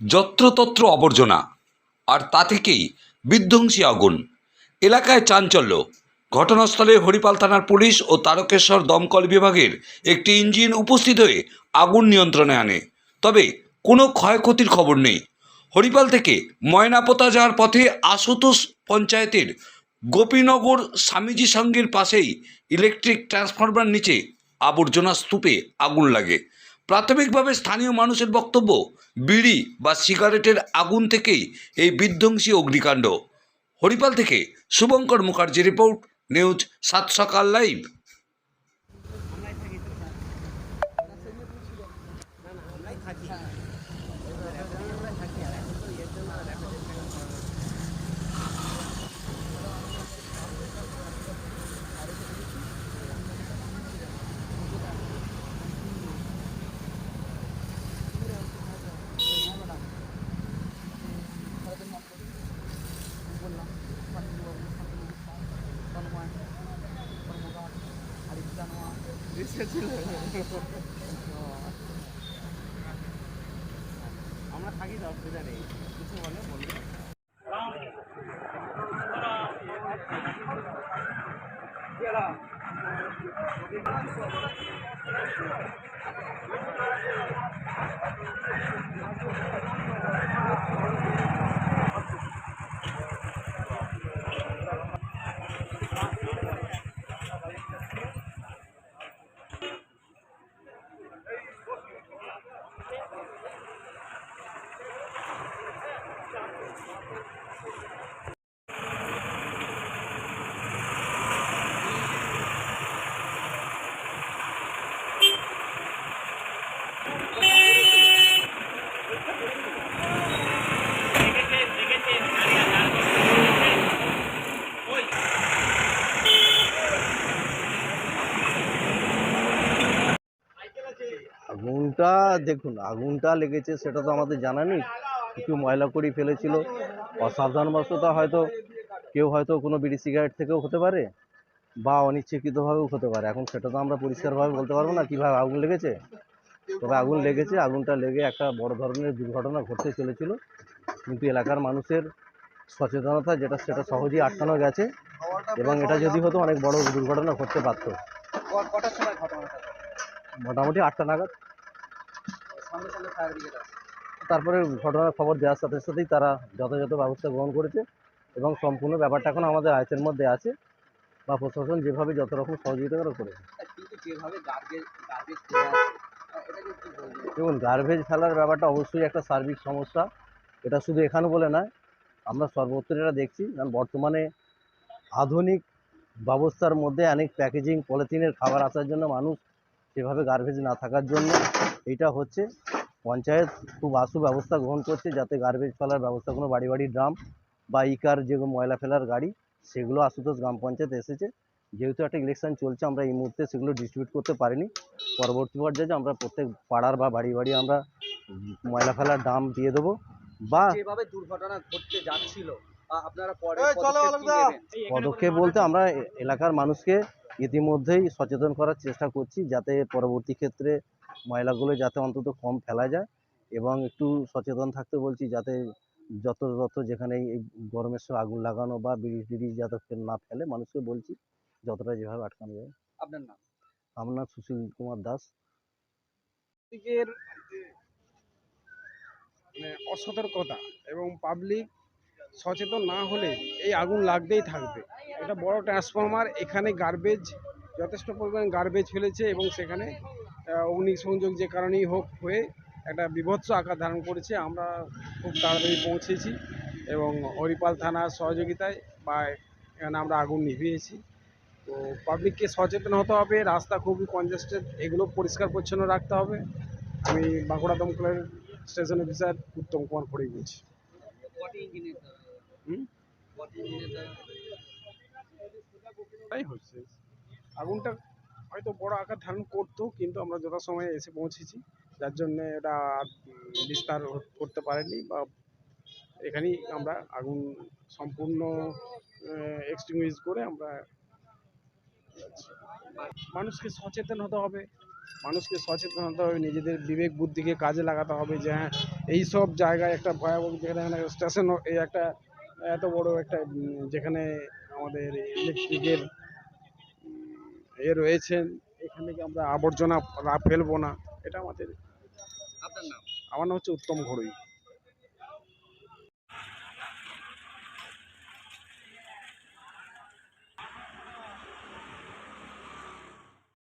যত্রতত্র আবর্জনা, আর তা থেকেই বিধ্বংসী আগুন। এলাকায় চাঞ্চল্য। ঘটনাস্থলে হরিপাল থানার পুলিশ ও তারকেশ্বর দমকল বিভাগের একটি ইঞ্জিন উপস্থিত হয়ে আগুন নিয়ন্ত্রণে আনে। তবে কোনো ক্ষয়ক্ষতির খবর নেই। হরিপাল থেকে ময়নাপোতা যাওয়ার পথে আশুতোষ পঞ্চায়েতের গোপীনগর স্বামীজি সঙ্গের পাশেই ইলেকট্রিক ট্রান্সফরমার নিচে আবর্জনা স্তূপে আগুন লাগে। প্রাথমিকভাবে স্থানীয় মানুষের বক্তব্য, বিড়ি বা সিগারেটের আগুন থেকেই এই বিধ্বংসী অগ্নিকাণ্ড। হরিপাল থেকে শুভঙ্কর মুখার্জি রিপোর্ট, নিউজ সাত সকাল লাইভ। আমরা থাকি তো অসুবিধা নেই। কিছু বলে বলবে। আগুনটা দেখুন, আগুনটা লেগেছে সেটা তো আমাদের জানা নেই। কিছু ময়লা করি ফেলেছিল। অসাবধানবশত হয়তো কেউ হয়তো কোনো বিড়ি সিগারেট থেকেও হতে পারে বা অনিচ্ছাকৃতভাবেও হতে পারে। এখন সেটা তো আমরা পরিষ্কারভাবে বলতে পারব না কীভাবে আগুন লেগেছে। তবে আগুন লেগেছে, আগুনটা লেগে একটা বড় ধরনের দুর্ঘটনা ঘটতে চলেছিল। কিন্তু এলাকার মানুষের সচেতনতা যেটা, সেটা সহজেই আটকানো গেছে এবং এটা যদি হতো অনেক বড় দুর্ঘটনা ঘটতে পারতো। মোটামুটি আটটা নাগাদ। তারপরে ঘটনার খবর দেওয়ার সাথে সাথেই তারা যথাযথ ব্যবস্থা গ্রহণ করেছে এবং সম্পূর্ণ ব্যাপারটা এখন আমাদের আয়তের মধ্যে আছে বা প্রশাসন যেভাবে যত রকম সহযোগিতা করে করেছে। দেখুন গার্বেজ ফেলার ব্যাপারটা অবশ্যই একটা সার্বিক সমস্যা। এটা শুধু এখানে বলে নয়, আমরা সর্বত্র এটা দেখছি। কারণ বর্তমানে আধুনিক ব্যবস্থার মধ্যে অনেক প্যাকেজিং পলিথিনের খাবার আসার জন্য মানুষ সেভাবে গার্বেজ না থাকার জন্য এটা হচ্ছে পঞ্চায়েত খুব আশু ব্যবস্থা গ্রহণ করছে যাতে গার্বেজ ফেলার ব্যবস্থা কোনো বাড়ি বাড়ি ড্রাম বা ইকার যে ময়লা ফেলার গাড়ি সেগুলো আশুতোষ গ্রাম পঞ্চায়েত এসেছে। যেহেতু একটা ইলেকশন চলছে আমরা এই মুহূর্তে সেগুলো ডিস্ট্রিবিউট করতে পারিনি। পরবর্তী পর্যায়ে আমরা প্রত্যেক পাড়ার বা বাড়ি বাড়ি আমরা ময়লা ফেলার ড্রাম দিয়ে দেবো বা যেভাবে দুর্ঘটনা ঘটতে যাচ্ছিল আপনারা পদক্ষেপ বলতে আমরা এ- এলাকার মানুষকে ইতিমধ্যেই সচেতন করার চেষ্টা করছি যাতে পরবর্তী ক্ষেত্রে ময়লাগুলো যাতে অন্তত কম ফেলা যায় এবং একটু সচেতন থাকতে বলছি যাতে যত যত যেখানে এই গরমের সময় আগুন লাগানো বা বিড়ি টিড়ি যাতে না ফেলে মানুষকে বলছি যতটা যেভাবে আটকানো যায়। আপনার নাম? আমার নাম সুশীল কুমার দাস। মানে অসতর্কতা এবং পাবলিক সচেতন না হলে এই আগুন লাগতেই থাকবে। এটা বড় ট্রান্সফরমার এখানে গার্বেজ যথেষ্ট পরিমাণ গার্বেজ ফেলেছে এবং সেখানে অগ্নিসংযোগ যে কারণেই হোক হয়ে একটা বিভৎস আকার ধারণ করেছে আমরা খুব তাড়াতাড়ি পৌঁছেছি এবং হরিপাল থানার সহযোগিতায় বা এখানে আমরা আগুন নিভিয়েছি তো পাবলিককে সচেতন হতে হবে রাস্তা খুবই কনজেস্টেড এগুলো পরিষ্কার পরিচ্ছন্ন রাখতে হবে আমি বাঁকুড়া দমকলের স্টেশন অফিসার উত্তম কুমার ইঞ্জিনের দ্বারা? হুম? তাই হচ্ছে। আগুনটা হয়তো বড় আকার ধারণ করতো, কিন্তু আমরা যথাসময়ে এসে পৌঁছেছি। যার জন্য এটা বিস্তার করতে পারেনি বা এখানেই আমরা আগুন সম্পূর্ণ এক্সটিংগুইশ করে আমরা মানুষকে সচেতন হতে হবে। মানুষকে সচেতন হতে হবে, নিজেদের বিবেক বুদ্ধিকে কাজে লাগাতে হবে যে হ্যাঁ এই সব জায়গায় একটা ভয়াবহ যেখানে স্টেশন একটা এত বড় একটা যেখানে আমাদের ইলেকট্রিকের এ রয়েছেন। এখানে কি আমরা আবর্জনা ফেলব না। এটা আমাদের আমার নাম হচ্ছে উত্তম ঘড়ুই।